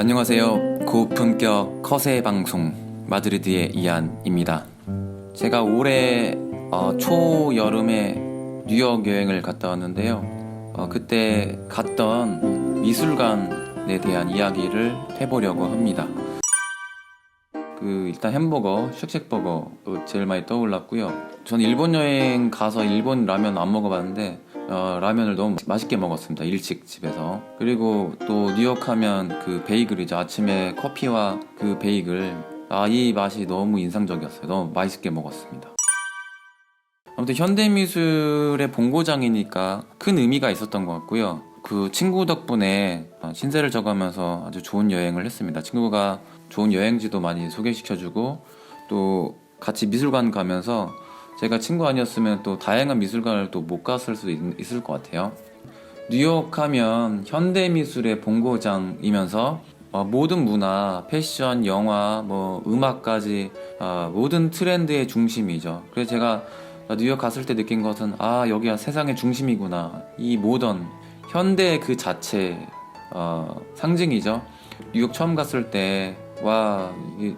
안녕하세요. 고품격 커세 방송 마드리드의 이안입니다. 제가 올해 어, 초여름에 뉴욕 여행을 갔다 왔는데요. 어, 그때 갔던 미술관에 대한 이야기를 해보려고 합니다. 그 일단 햄버거, 쉑쉑버거 제일 많이 떠올랐고요. 저는 일본 여행 가서 일본 라면 안 먹어봤는데 어, 라면을 너무 맛있게 먹었습니다. 일식 집에서. 그리고 또 뉴욕 하면 그 베이글이죠. 아침에 커피와 그 베이글. 아, 이 맛이 너무 인상적이었어요. 너무 맛있게 먹었습니다. 아무튼 현대미술의 본고장이니까 큰 의미가 있었던 것 같고요. 그 친구 덕분에 신세를 져가면서 아주 좋은 여행을 했습니다. 친구가 좋은 여행지도 많이 소개시켜주고 또 같이 미술관 가면서 제가 친구 아니었으면 또 다양한 미술관을 또 못 갔을 수도 있, 있을 것 같아요. 뉴욕 하면 현대 미술의 본고장이면서 어, 모든 문화, 패션, 영화, 뭐 음악까지 어, 모든 트렌드의 중심이죠. 그래서 제가 뉴욕 갔을 때 느낀 것은 아 여기가 세상의 중심이구나. 이 모던 현대 그 자체 어, 상징이죠. 뉴욕 처음 갔을 때와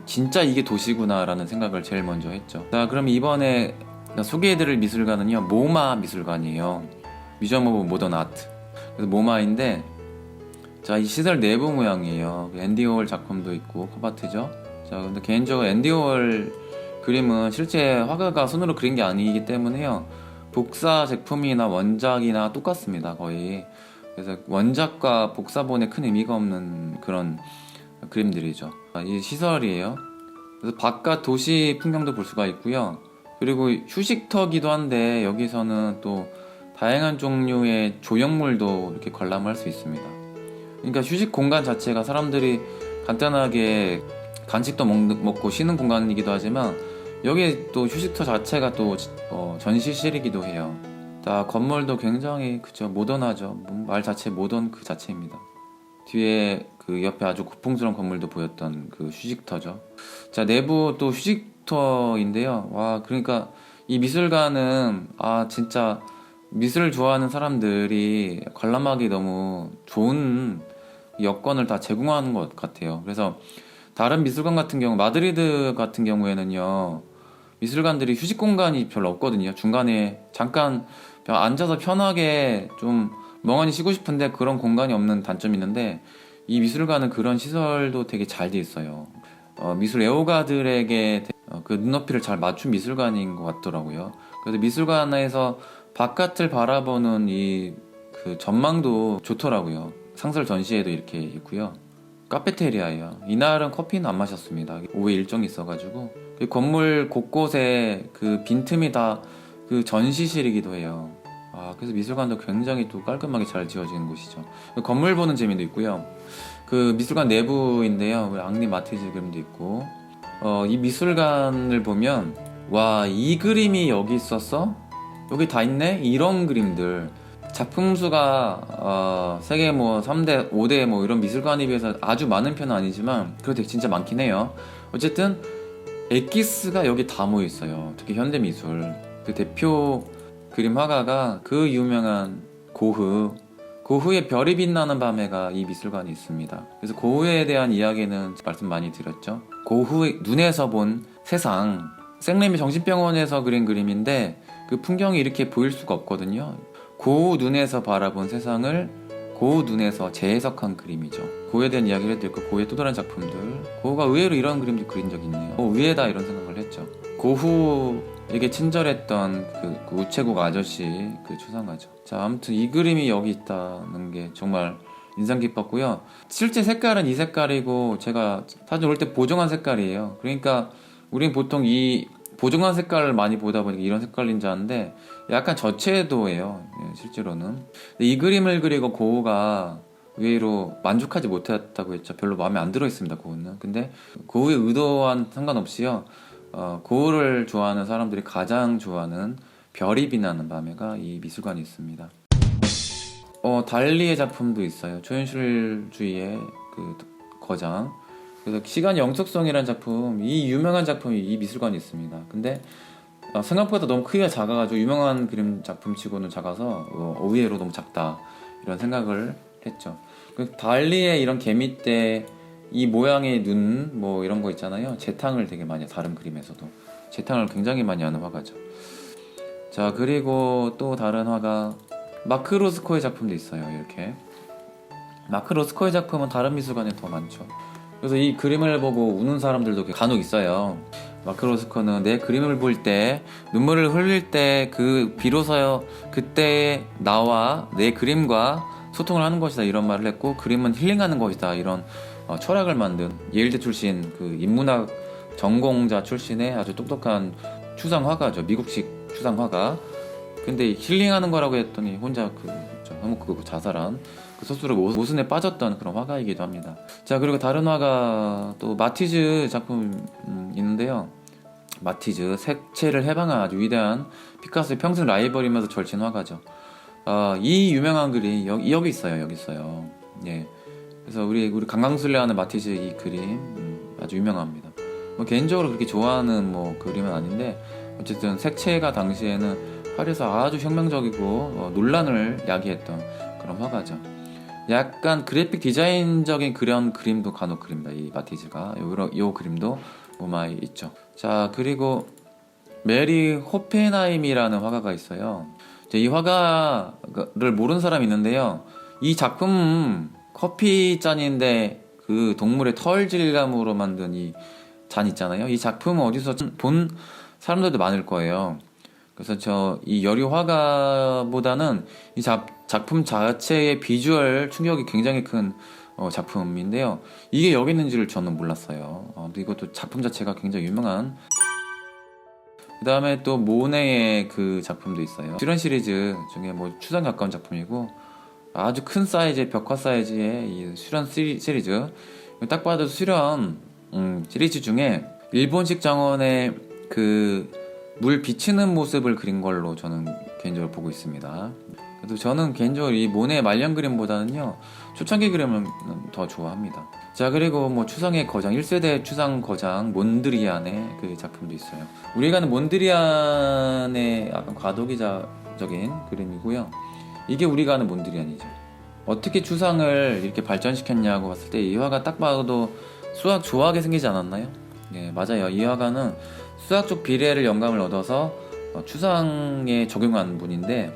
진짜 이게 도시구나라는 생각을 제일 먼저 했죠. 자 그럼 이번에 소개해드릴 미술관은요 모마 미술관이에요. 뮤지엄 오브 모던 아트. 그래서 모마인데 자 이 시설 내부 모양이에요. 앤디 월 작품도 있고 컵아트죠. 자 근데 개인적으로 앤디 월 그림은 실제 화가가 손으로 그린 게 아니기 때문에요. 복사 제품이나 원작이나 똑같습니다 거의. 그래서 원작과 복사본에 큰 의미가 없는 그런 그림들이죠. 아, 이 시설이에요. 그래서 바깥 도시 풍경도 볼 수가 있고요. 그리고 휴식터기도 한데 여기서는 또 다양한 종류의 조형물도 이렇게 관람할 수 있습니다. 그러니까 휴식 공간 자체가 사람들이 간단하게 간식도 먹, 고 쉬는 공간이기도 하지만 여기 또 휴식터 자체가 또 어, 전시실이기도 해요. 다 건물도 굉장히 그죠 모던하죠. 말 자체 모던 그 자체입니다. 뒤에 그 옆에 아주 고풍스러운 건물도 보였던 그 휴식터죠. 자 내부 또 휴식 터인데요. 와 그러니까 이 미술관은 아 진짜 미술을 좋아하는 사람들이 관람하기 너무 좋은 여건을 다 제공하는 것 같아요. 그래서 다른 미술관 같은 경우 마드리드 같은 경우에는요 미술관들이 휴식 공간이 별로 없거든요. 중간에 잠깐 앉아서 편하게 좀 멍하니 쉬고 싶은데 그런 공간이 없는 단점이 있는데 이 미술관은 그런 시설도 되게 잘 돼 있어요. 어, 미술 애호가들에게 어, 그 눈높이를 잘 맞춘 미술관인 것 같더라고요. 그래서 미술관에서 바깥을 바라보는 이 그 전망도 좋더라고요. 상설 전시회도 이렇게 있고요. 카페테리아예요. 이날은 커피는 안 마셨습니다. 오후에 일정이 있어가지고 그 건물 곳곳에 그 빈틈이 다 그 전시실이기도 해요. 아 그래서 미술관도 굉장히 또 깔끔하게 잘 지어진 곳이죠. 건물 보는 재미도 있고요. 그 미술관 내부인데요. 앙리 마티즈 그림도 있고 어, 이 미술관을 보면 와 이 그림이 여기 있었어? 여기 다 있네? 이런 그림들 작품 수가 어, 세계 뭐 3대, 5대 뭐 이런 미술관에 비해서 아주 많은 편은 아니지만 그래도 진짜 많긴 해요. 어쨌든 엑기스가 여기 다 모여 있어요. 특히 현대 미술 그 대표 그림 화가가 그 유명한 고흐 고흐의 별이 빛나는 밤에가 이 미술관이 있습니다. 그래서 고흐에 대한 이야기는 말씀 많이 드렸죠. 고흐의 눈에서 본 세상 생레미 정신병원에서 그린 그림인데 그 풍경이 이렇게 보일 수가 없거든요. 고우 눈에서 바라본 세상을 고우 눈에서 재해석한 그림이죠. 고우에 대한 이야기를 해드렸고 고우의 또 다른 작품들 고우가 의외로 이런 그림도 그린 적이 있네요. 어, 의외다 이런 생각을 했죠. 고우 에게 친절했던 그, 그 우체국 아저씨 그 추상가죠. 자 아무튼 이 그림이 여기 있다는 게 정말 인상 깊었고요. 실제 색깔은 이 색깔이고 제가 사진 올 때 보정한 색깔이에요. 그러니까 우리는 보통 이 보정한 색깔을 많이 보다 보니까 이런 색깔인 줄 아는데 약간 저채도예요 예, 실제로는 이 그림을 그리고 고우가 의외로 만족하지 못했다고 했죠 별로 마음에 안 들어 있습니다 고우는 근데 고우의 의도와는 상관없이요 어, 고우를 좋아하는 사람들이 가장 좋아하는 별이 빛나는 밤에가 이 미술관이 있습니다 어, 달리의 작품도 있어요 초현실주의의 그 거장 그래서 시간 영속성이라는 작품, 이 유명한 작품이 이 미술관에 있습니다. 근데 어, 생각보다 너무 크기가 작아가지고 유명한 그림 작품치고는 작아서 어, 의외로 너무 작다 이런 생각을 했죠. 그 달리의 이런 개미떼 이 모양의 눈 뭐 이런 거 있잖아요. 재탕을 되게 많이. 다른 그림에서도 재탕을 굉장히 많이 하는 화가죠. 자 그리고 또 다른 화가 마크 로스코의 작품도 있어요. 이렇게 마크 로스코의 작품은 다른 미술관에 더 많죠. 그래서 이 그림을 보고 우는 사람들도 간혹 있어요. 마크 로스코는 내 그림을 볼 때 눈물을 흘릴 때 그 비로소 그때 나와 내 그림과 소통을 하는 것이다 이런 말을 했고 그림은 힐링하는 것이다 이런 어, 철학을 만든 예일대 출신 그 인문학 전공자 출신의 아주 똑똑한 추상 화가죠 미국식 추상 화가 근데 힐링하는 거라고 했더니 혼자 그 저, 너무 그 자살한 그 스스로 모- 모순에 빠졌던 그런 화가이기도 합니다. 자 그리고 다른 화가 또 마티즈 작품 음, 있는데요. 마티즈 색채를 해방한 아주 위대한 피카소의 평생 라이벌이면서 절친 화가죠. 아, 이 유명한 글이 여기, 여기 있어요. 여기 있어요. 예. 그래서 우리 우리 강강술래하는 마티즈 이 그림 음, 아주 유명합니다. 뭐 개인적으로 그렇게 좋아하는 뭐 그림은 아닌데 어쨌든 색채가 당시에는 파리에서 아주 혁명적이고 어, 논란을 야기했던 그런 화가죠. 약간 그래픽 디자인적인 그런 그림도 간혹 그립니다. 이 마티즈가 요, 요 그림도 오마이 있죠. 자 그리고 메리 호펜하임이라는 화가가 있어요. 이 화가를 모르는 사람이 있는데요. 이 작품 커피 잔인데 그 동물의 털 질감으로 만든 이 잔 있잖아요. 이 작품은 어디서 본 사람들도 많을 거예요. 그래서 저 이 여류 화가보다는 이 작, 작품 자체의 비주얼 충격이 굉장히 큰 어, 작품인데요. 이게 여기 있는지를 저는 몰랐어요. 어, 이것도 작품 자체가 굉장히 유명한. 그 다음에 또 모네의 그 작품도 있어요. 수련 시리즈 중에 뭐 추상 가까운 작품이고 아주 큰 사이즈의 벽화 사이즈의 이 수련 시리- 시리즈. 딱 봐도 수련 음, 시리즈 중에 일본식 정원의 그 물 비치는 모습을 그린 걸로 저는 개인적으로 보고 있습니다. 그래도 저는 개인적으로 이 모네 말년 그림보다는요 초창기 그림을 더 좋아합니다. 자 그리고 뭐 추상의 거장 1세대 추상 거장 몬드리안의 그 작품도 있어요. 우리가 아는 몬드리안의 약간 과도기자적인 그림이고요. 이게 우리가 아는 몬드리안이죠. 어떻게 추상을 이렇게 발전시켰냐고 봤을 때 이 화가 딱 봐도 수학 좋아하게 생기지 않았나요? 예 맞아요. 이 화가는 수학적 비례를 영감을 얻어서 어, 추상에 적용한 분인데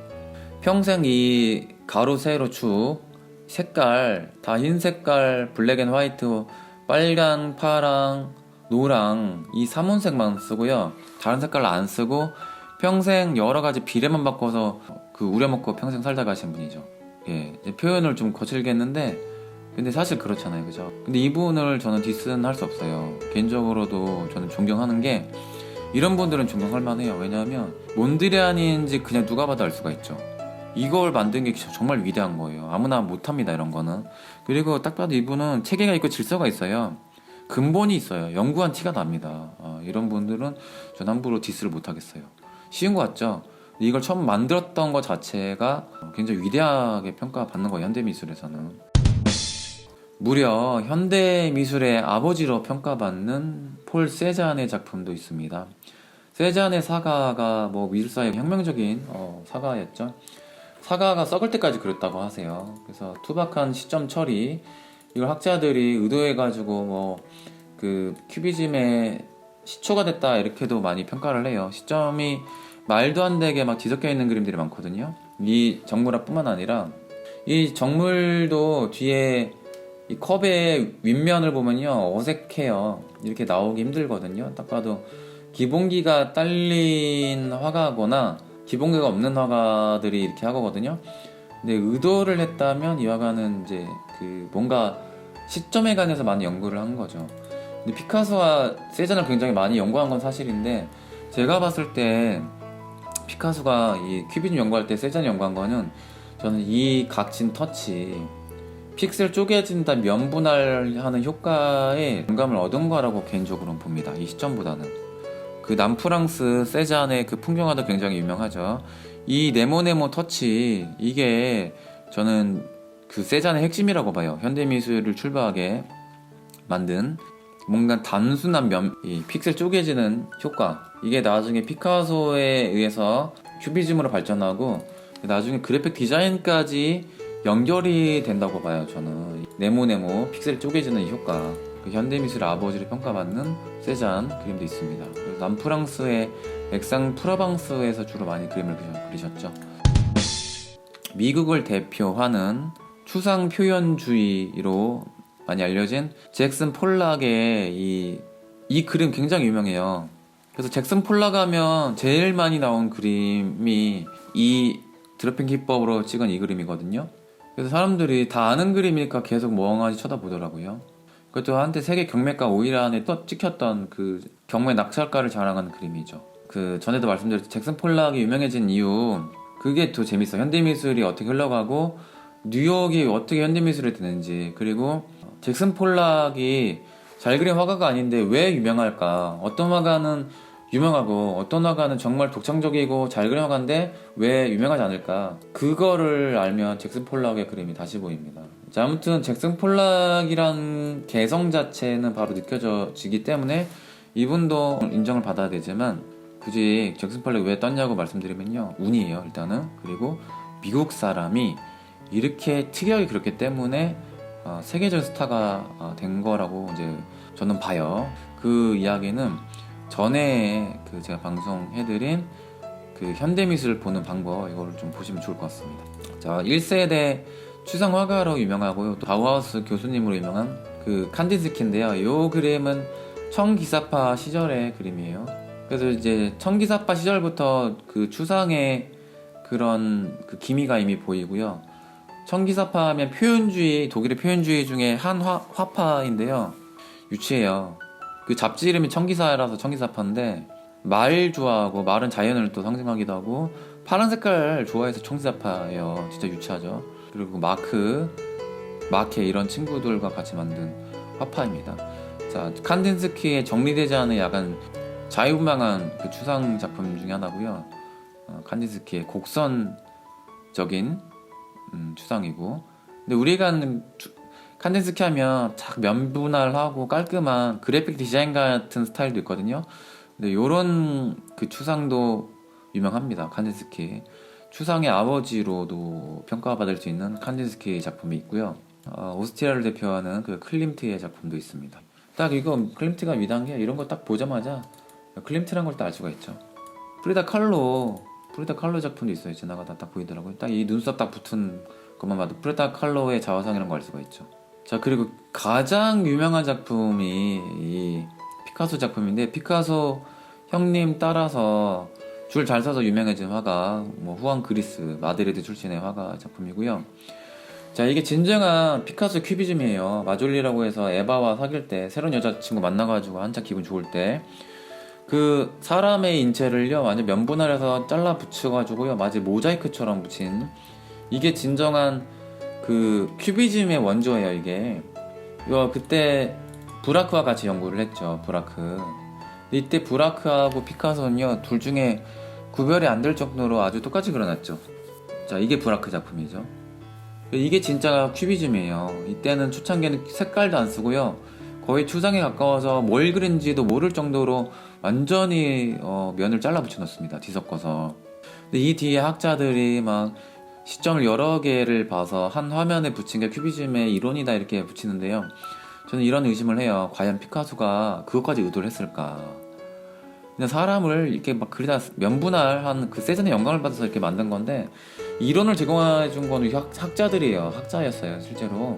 평생 이 가로 세로 축 색깔 다 흰 색깔 블랙 앤 화이트 빨강 파랑 노랑 이 삼원색만 쓰고요 다른 색깔 안 쓰고 평생 여러 가지 비례만 바꿔서 그 우려먹고 평생 살다 가신 분이죠 예 표현을 좀 거칠게 했는데 근데 사실 그렇잖아요 그죠 근데 이분을 저는 디스는 할 수 없어요 개인적으로도 저는 존경하는 게 이런 분들은 존경할 만해요 왜냐하면 몬드리안인지 그냥 누가 봐도 알 수가 있죠 이걸 만든 게 정말 위대한 거예요. 아무나 못합니다, 이런 거는. 그리고 딱 봐도 이분은 체계가 있고 질서가 있어요. 근본이 있어요. 연구한 티가 납니다. 어, 이런 분들은 전 함부로 디스를 못하겠어요. 쉬운 거 같죠? 이걸 처음 만들었던 것 자체가 굉장히 위대하게 평가받는 거예요, 현대 미술에서는. 무려 현대 미술의 아버지로 평가받는 폴 세잔의 작품도 있습니다. 세잔의 사가가 뭐 미술사의 혁명적인 어, 사가였죠. 사과가 썩을 때까지 그렸다고 하세요. 그래서 투박한 시점 처리 이걸 학자들이 의도해가지고 뭐 그 큐비즘의 시초가 됐다 이렇게도 많이 평가를 해요. 시점이 말도 안 되게 막 뒤섞여 있는 그림들이 많거든요. 이 정물화뿐만 아니라 이 정물도 뒤에 이 컵의 윗면을 보면요 어색해요. 이렇게 나오기 힘들거든요. 딱 봐도 기본기가 딸린 화가거나 기본기가 없는 화가들이 이렇게 하거든요. 근데 의도를 했다면 이 화가는 이제 그 뭔가 시점에 관해서 많이 연구를 한 거죠. 근데 피카소와 세잔을 굉장히 많이 연구한 건 사실인데 제가 봤을 때 피카소가 이 큐비즘 연구할 때 세잔 연구한 거는 저는 이 각진 터치 픽셀 쪼개진다 면분할하는 효과에 영감을 얻은 거라고 개인적으로는 봅니다. 이 시점보다는. 그 남프랑스 세잔의 그 풍경화도 굉장히 유명하죠. 이 네모네모 터치 이게 저는 그 세잔의 핵심이라고 봐요. 현대 미술을 출발하게 만든 뭔가 단순한 면, 이 픽셀 쪼개지는 효과 이게 나중에 피카소에 의해서 큐비즘으로 발전하고 나중에 그래픽 디자인까지 연결이 된다고 봐요. 저는 네모네모 픽셀 쪼개지는 이 효과 그 현대미술의 아버지를 평가받는 세잔 그림도 있습니다. 그래서 남프랑스의 액상 프라방스에서 주로 많이 그림을 그리셨죠. 미국을 대표하는 추상 표현주의로 많이 알려진 잭슨 폴락의 이, 이 그림 굉장히 유명해요. 그래서 잭슨 폴락 하면 제일 많이 나온 그림이 이 드로핑 기법으로 찍은 이 그림이거든요. 그래서 사람들이 다 아는 그림이니까 계속 멍하니 쳐다보더라고요. 그것도 한때 세계 경매가 5위 안에 또 찍혔던 그 경매 낙찰가를 자랑하는 그림이죠. 그 전에도 말씀드렸듯이 잭슨 폴락이 유명해진 이유 그게 더 재밌어. 현대미술이 어떻게 흘러가고 뉴욕이 어떻게 현대미술이 되는지 그리고 잭슨 폴락이 잘 그린 화가가 아닌데 왜 유명할까? 어떤 화가는 유명하고 어떤 화가는 정말 독창적이고 잘 그린 화가인데 왜 유명하지 않을까? 그거를 알면 잭슨 폴락의 그림이 다시 보입니다. 자, 아무튼 잭슨 폴락이란 개성 자체는 바로 느껴지기 때문에 이분도 인정을 받아야 되지만 굳이 잭슨 폴락이 왜 떴냐고 말씀드리면요. 운이에요, 일단은. 그리고 미국 사람이 이렇게 특이하게 그렸기 때문에 어, 세계적 스타가 어, 된 거라고 이제 저는 봐요. 그 이야기는 전에 그 제가 방송해드린 그 현대미술 보는 방법 이거를 좀 보시면 좋을 것 같습니다. 자, 1세대 추상 화가로 유명하고요. 또 바우하우스 교수님으로 유명한 그 칸디스키인데요. 이 그림은 청기사파 시절의 그림이에요. 그래서 이제 청기사파 시절부터 그 추상의 그런 그 기미가 이미 보이고요. 청기사파 하면 표현주의, 독일의 표현주의 중에 한 화, 화파인데요. 유치해요. 그 잡지 이름이 청기사라서 청기사파인데 말 좋아하고 말은 자연을 또 상징하기도 하고 파란 색깔 좋아해서 청기사파예요. 진짜 유치하죠. 그리고 마크, 마케 이런 친구들과 같이 만든 화파입니다. 자, 칸딘스키의 정리되지 않은 약간 자유분방한 그 추상 작품 중에 하나고요. 어, 칸딘스키의 곡선적인 음, 추상이고. 근데 우리가 칸덴스키 하면 딱 면분할하고 깔끔한 그래픽 디자인 같은 스타일도 있거든요. 근데 요런 그 추상도 유명합니다 칸덴스키. 추상의 아버지로도 평가받을 수 있는 칸덴스키 작품이 있고요. 어, 오스트리아를 대표하는 그 클림트의 작품도 있습니다. 딱 이거 클림트가 게 이런 거 딱 보자마자 클림트란 걸 딱 알 수가 있죠. 프리다 칼로 프리다 칼로 작품도 있어요. 지나가다 딱 보이더라고요. 딱 이 눈썹 딱 붙은 것만 봐도 프리다 칼로의 자화상이라는 걸 알 수가 있죠. 자 그리고 가장 유명한 작품이 이 피카소 작품인데 피카소 형님 따라서 줄 잘 서서 유명해진 화가 뭐 후안 그리스 마드리드 출신의 화가 작품이고요. 자 이게 진정한 피카소 큐비즘이에요. 마졸리라고 해서 에바와 사귈 때 새로운 여자친구 만나가지고 한참 기분 좋을 때 그 사람의 인체를요 완전 면분할해서 잘라 붙여가지고요 마치 모자이크처럼 붙인 이게 진정한 그 큐비즘의 원조예요 이게. 이거 그때 브라크와 같이 연구를 했죠 브라크. 이때 브라크하고 피카소는요 둘 중에 구별이 안 될 정도로 아주 똑같이 그려놨죠. 자 이게 브라크 작품이죠. 이게 진짜 큐비즘이에요. 이때는 초창기에는 색깔도 안 쓰고요 거의 추상에 가까워서 뭘 그린지도 모를 정도로 완전히 어, 면을 잘라 붙여놨습니다. 뒤섞어서. 근데 이 뒤에 학자들이 막 시점을 여러 개를 봐서 한 화면에 붙인 게 큐비즘의 이론이다 이렇게 붙이는데요. 저는 이런 의심을 해요. 과연 피카소가 그것까지 의도를 했을까? 그냥 사람을 이렇게 막 그리다 면분할한 그 세전의 영감을 받아서 이렇게 만든 건데 이론을 제공해 준 거는 학, 학자들이에요. 학자였어요, 실제로.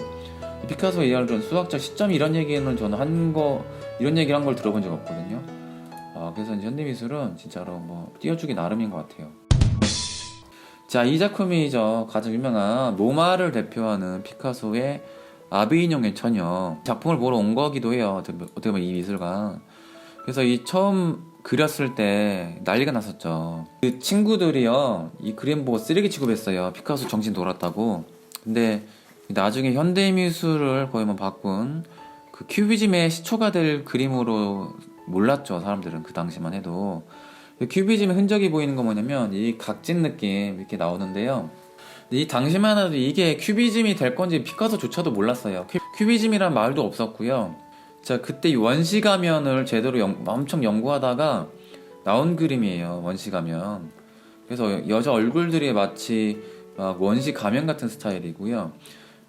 피카소 이야기는 수학적 시점 이런 얘기는 저는 한 거 이런 얘기를 한 걸 들어본 적 없거든요. 아, 그래서 이제 현대 미술은 진짜로 뭐 띄워주기 나름인 것 같아요. 자, 이 작품이죠. 가장 유명한 모마를 대표하는 피카소의 아비인용의 처녀 작품을 보러 온 거기도 해요. 어떻게 보면 이 미술관. 그래서 이 처음 그렸을 때 난리가 났었죠. 그 친구들이요, 이 그림 보고 쓰레기 취급했어요. 피카소 정신 돌았다고. 근데 나중에 현대미술을 거의 뭐 바꾼 그 큐비즘의 시초가 될 그림으로 몰랐죠 사람들은 그 당시만 해도. 그 큐비즘의 흔적이 보이는 건 뭐냐면 이 각진 느낌 이렇게 나오는데요. 이 당시만 해도 이게 큐비즘이 될 건지 피카소조차도 몰랐어요. 큐, 큐비즘이란 말도 없었고요. 자 그때 이 원시 가면을 제대로 연- 엄청 연구하다가 나온 그림이에요 원시 가면. 그래서 여자 얼굴들이 마치 막 원시 가면 같은 스타일이고요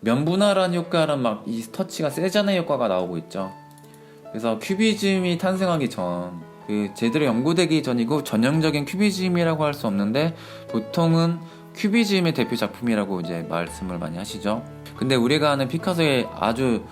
면분할한 효과랑 막이 터치가 세자네 효과가 나오고 있죠. 그래서 큐비즘이 탄생하기 전, 그 제대로 연구되기 전이고 전형적인 큐비즘이라고 할 수 없는데 보통은 큐비즘의 대표 작품이라고 이제 말씀을 많이 하시죠. 근데 우리가 아는 피카소의 아주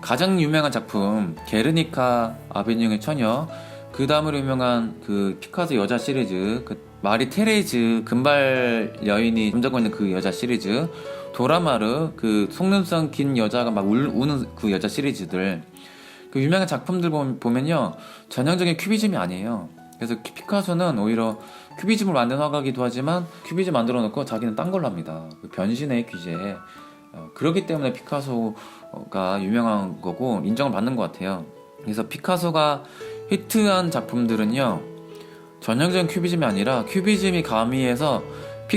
가장 유명한 작품 게르니카 아베뇽의 처녀 그 다음으로 유명한 그 피카소 여자 시리즈 그 마리 테레즈 금발 여인이 잠자고 있는 그 여자 시리즈 도라마르 그 속눈썹 긴 여자가 막 울, 우는 그 여자 시리즈들. 그 유명한 작품들 보면- 보면요 전형적인 큐비즘이 아니에요. 그래서 피- 피카소는 오히려 큐비즘을 만든 화가기도 하지만 큐비즘 만들어 놓고 자기는 딴 걸로 합니다. 그 변신의 귀재. 어, 그렇기 때문에 피카소가 유명한 거고 인정을 받는 것 같아요. 그래서 피카소가 히트한 작품들은요 전형적인 큐비즘이 아니라 큐비즘이 가미해서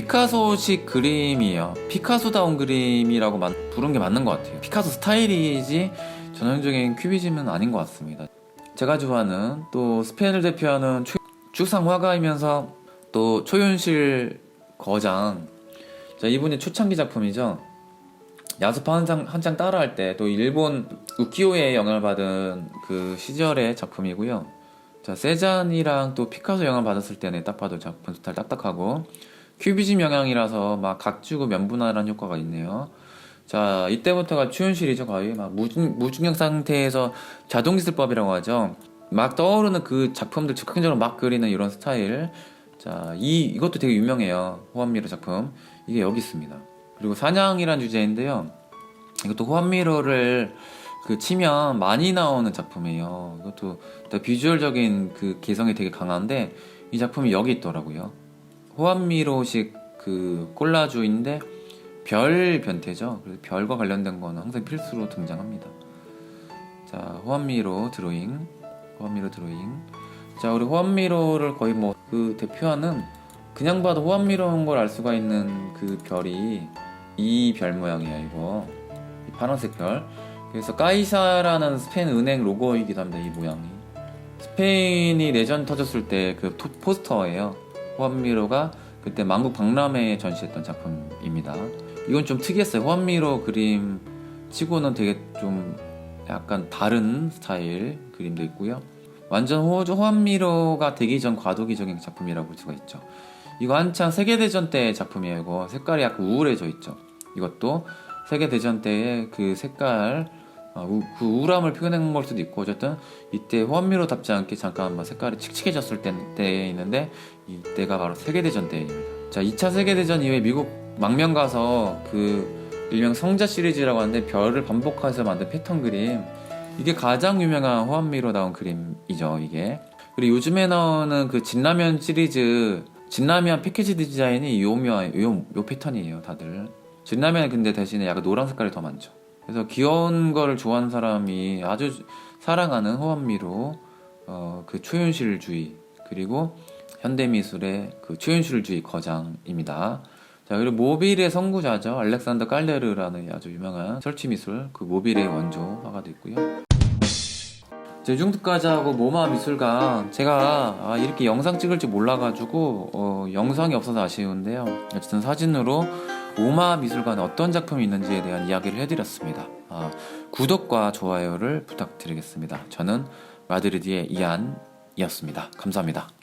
피카소식 그림이에요. 피카소다운 그림이라고 만- 부른 게 맞는 것 같아요. 피카소 스타일이지 전형적인 큐비즘은 아닌 것 같습니다. 제가 좋아하는 또 스페인을 대표하는 초- 추상 화가이면서 또 초윤실 거장. 자, 이분이 초창기 작품이죠. 야수파 한 장 한 장 따라할 때 또 일본 우키오의 영향을 받은 그 시절의 작품이고요. 자 세잔이랑 또 피카소 영향을 받았을 때는 딱 봐도 작품 스타일 딱딱하고 큐비즘 영향이라서 막 각주고 면분할한 효과가 있네요. 자 이때부터가 추현실이죠 거의 막 무중, 무중력 상태에서 자동기술법이라고 하죠. 막 떠오르는 그 작품들 즉흥적으로 막 그리는 이런 스타일. 자 이 이것도 되게 유명해요. 호암미로 작품 이게 여기 있습니다. 그리고 사냥이란 주제인데요. 이것도 호암미로를 그 치면 많이 나오는 작품이에요. 이것도 비주얼적인 그 개성이 되게 강한데 이 작품이 여기 있더라고요. 호암미로식 그 콜라주인데 별 변태죠. 그래서 별과 관련된 거는 항상 필수로 등장합니다. 자, 호암미로 드로잉, 호암미로 드로잉. 자, 우리 호암미로를 거의 뭐 그 대표하는 그냥 봐도 호암미로인 걸 알 수가 있는 그 별이 이 별 모양이야 이거 이 파란색 별. 그래서 까이사라는 스페인 은행 로고이기도 합니다. 이 모양이. 스페인이 내전 터졌을 때 그 포스터예요. 호암미로가 그때 만국 박람회에 전시했던 작품입니다. 이건 좀 특이했어요. 호암미로 그림 치고는 되게 좀 약간 다른 스타일 그림도 있고요. 완전 호, 호암미로가 되기 전 과도기적인 작품이라고 볼 수가 있죠. 이거 한창 세계대전 때 작품이에요. 이거 색깔이 약간 우울해져 있죠. 이것도 세계대전 때의 그 색깔 어, 우, 그 우울함을 표현한 걸 수도 있고 어쨌든 이때 호암미로답지 않게 잠깐 막 색깔이 칙칙해졌을 때, 때에 있는데 이때가 바로 세계대전 때입니다. 자, 2차 세계대전 이후에 미국 망명 가서 그 일명 성자 시리즈라고 하는데 별을 반복해서 만든 패턴 그림. 이게 가장 유명한 호암미로 나온 그림이죠 이게. 그리고 요즘에 나오는 그 진라면 시리즈 진라면 패키지 디자인이 요, 묘, 요, 요 패턴이에요 다들. 진라면 근데 대신에 약간 노란 색깔이 더 많죠 그래서 귀여운 거를 좋아하는 사람이 아주 사랑하는 호암미로 어, 그 초현실주의 그리고 현대미술의 그 초현실주의 거장입니다. 자 그리고 모빌의 선구자죠 알렉산더 깔레르라는 아주 유명한 설치미술 그 모빌의 원조 화가도 있고요. 제중특가자 하고 모마 미술관 제가 아, 이렇게 영상 찍을 줄 몰라가지고 어, 영상이 없어서 아쉬운데요. 어쨌든 사진으로 모마 미술관에 어떤 작품이 있는지에 대한 이야기를 해드렸습니다. 아, 구독과 좋아요를 부탁드리겠습니다. 저는 마드리드의 이안이었습니다. 감사합니다.